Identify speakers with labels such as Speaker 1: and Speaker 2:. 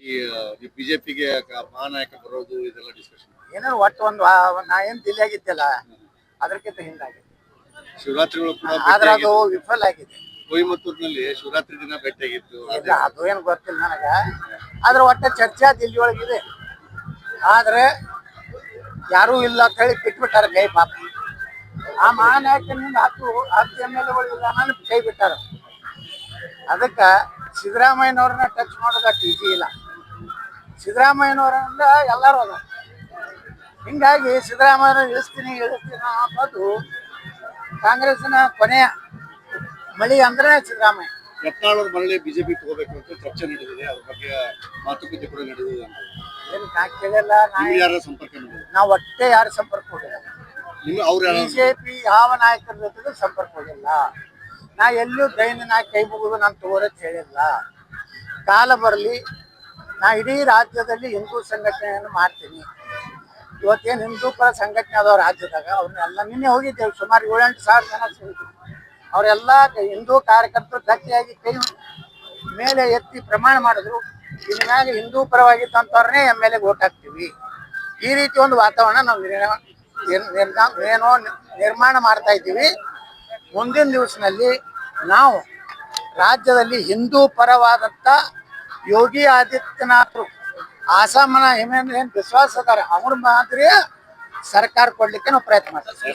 Speaker 1: ಈ ಬಿಜೆಪಿಗೆ ಮಹಾನಾಯಕ ಬರೋದು ಇದೆಲ್ಲ ಡಿಸ್ಕಷನ್
Speaker 2: ಏನೋ ಒಟ್ಟು ಒಂದು ನಾ ಏನ್ ದಿಲ್ಲಿ ಆಗಿದ್ದಲ್ಲ ಅದಕ್ಕಿಂತ ಹಿಂದಾಗಿದೆ.
Speaker 1: ಶಿವರಾತ್ರಿಗಳು ಕೂಡ
Speaker 2: ಆದ್ರೆ ಅದು ವಿಫಲ ಆಗಿದೆ.
Speaker 1: ಕೊಯಮತ್ತೂರಿನಲ್ಲಿ ಶಿವರಾತ್ರಿ ದಿನ ಭೇಟಿಯಾಗಿತ್ತು
Speaker 2: ಇಲ್ಲ ಅದು ಏನು ಗೊತ್ತಿಲ್ಲ ನನಗ. ಆದ್ರೆ ಒಟ್ಟ ಚರ್ಚೆ ದಿಲ್ಲಿ ಒಳಗಿದೆ. ಆದ್ರೆ ಯಾರೂ ಇಲ್ಲ ಅಂತ ಹೇಳಿ ಬಿಟ್ಬಿಟ್ಟಾರ ಕೈ ಪಾಪ. ಆ ಮಹಾನಾಯಕನಿಂದ ಹತ್ತು ಹತ್ತು ಎಂ ಎಲ್ ಎಗಳು ಇಲ್ಲ ನಾನು ಕೈ ಬಿಟ್ಟಾರ. ಅದಕ್ಕೆ ಸಿದ್ದರಾಮಯ್ಯನವ್ರನ್ನ ಟಚ್ ಮಾಡೋದಕ್ಕೆ ಈಜಿ ಇಲ್ಲ. ಸಿದ್ದರಾಮಯ್ಯನವರಿಂದ ಎಲ್ಲರೂ ಅದ. ಹಿಂಗಾಗಿ ಸಿದ್ದರಾಮಯ್ಯನ ಇಳಿಸ್ತೀನಿ ಇಳಿಸ್ತೀನಿ ಅನ್ನೋದು ಕಾಂಗ್ರೆಸ್ನ ಕೊನೆಯ ಮಳಿ ಅಂದ್ರೆ ಸಿದ್ದರಾಮಯ್ಯ.
Speaker 1: ಯತ್ನಾಳ್ ಮರಳಿ ಬಿಜೆಪಿ ತಗೋಬೇಕು ಅಂತ ಚರ್ಚೆ ನಡೆದಿದೆ ಅದ್ರ ಬಗ್ಗೆ ಮಾತುಕತೆ ಕೂಡ ನಡೆದಿದೆ ಅಂತ.
Speaker 2: ಏನು ನಾ ಕೇಳಿಲ್ಲ ನಾ
Speaker 1: ಯಾರ ಸಂಪರ್ಕ ಮಾಡಿದ್ರು
Speaker 2: ನಾವು ಒಟ್ಟೆ ಯಾರು ಸಂಪರ್ಕ ಹೋಗಿಲ್ಲ.
Speaker 1: ನಿಮ್ಗೆ ಅವ್ರು ಯಾರು?
Speaker 2: ಬಿಜೆಪಿ ಯಾವ ನಾಯಕರ ಜೊತೆಗೂ ಸಂಪರ್ಕ ಹೋಗಿಲ್ಲ. ನಾ ಎಲ್ಲೂ ದೈನ ನಾ ಕೈ ಮುಗಿದು ನಾನು ತಗೋರತ್ ಹೇಳಿಲ್ಲ. ಕಾಲ ಬರಲಿ ನಾ ಇಡೀ ರಾಜ್ಯದಲ್ಲಿ ಹಿಂದೂ ಸಂಘಟನೆಯನ್ನು ಮಾಡ್ತೀನಿ. ಇವತ್ತೇನು ಹಿಂದೂ ಪರ ಸಂಘಟನೆ ಅದಾವ ರಾಜ್ಯದಾಗ. ಅವ್ರನ್ನೆಲ್ಲ ನಿನ್ನೆ ಹೋಗಿದ್ದೇವೆ, ಸುಮಾರು ಏಳೆಂಟು ಸಾವಿರ ಜನ ಸೇರಿದ್ರು ಅವರೆಲ್ಲ ಹಿಂದೂ ಕಾರ್ಯಕರ್ತರು ಗಟ್ಟಿಯಾಗಿ ಕೈ ಮೇಲೆ ಎತ್ತಿ ಪ್ರಮಾಣ ಮಾಡಿದ್ರು. ಇನ್ಮ್ಯಾಗ ಹಿಂದೂ ಪರವಾಗಿದ್ದಂಥವ್ರನ್ನೇ ಎಂ ಎಲ್ ಎಗೆ ಓಟ್ ಹಾಕ್ತೀವಿ. ಈ ರೀತಿ ಒಂದು ವಾತಾವರಣ ನಾವು ಏನೋ ನಿರ್ಮಾಣ ಮಾಡ್ತಾ ಇದ್ದೀವಿ. ಮುಂದಿನ ದಿವಸನಲ್ಲಿ ನಾವು ರಾಜ್ಯದಲ್ಲಿ ಹಿಂದೂ ಪರವಾದಂಥ ಯೋಗಿ ಆದಿತ್ಯನಾಥರು. ಆಸಾಮನ ಹಿಮೇಂದ್ರ ಏನ್ ವಿಶ್ವಾಸ ಅದಾರ? ಅವ್ರ ಮಾದರಿಯ ಸರ್ಕಾರ ಕೊಡ್ಲಿಕ್ಕೆ ನಾವು ಪ್ರಯತ್ನ ಮಾಡ್ತೀವಿ.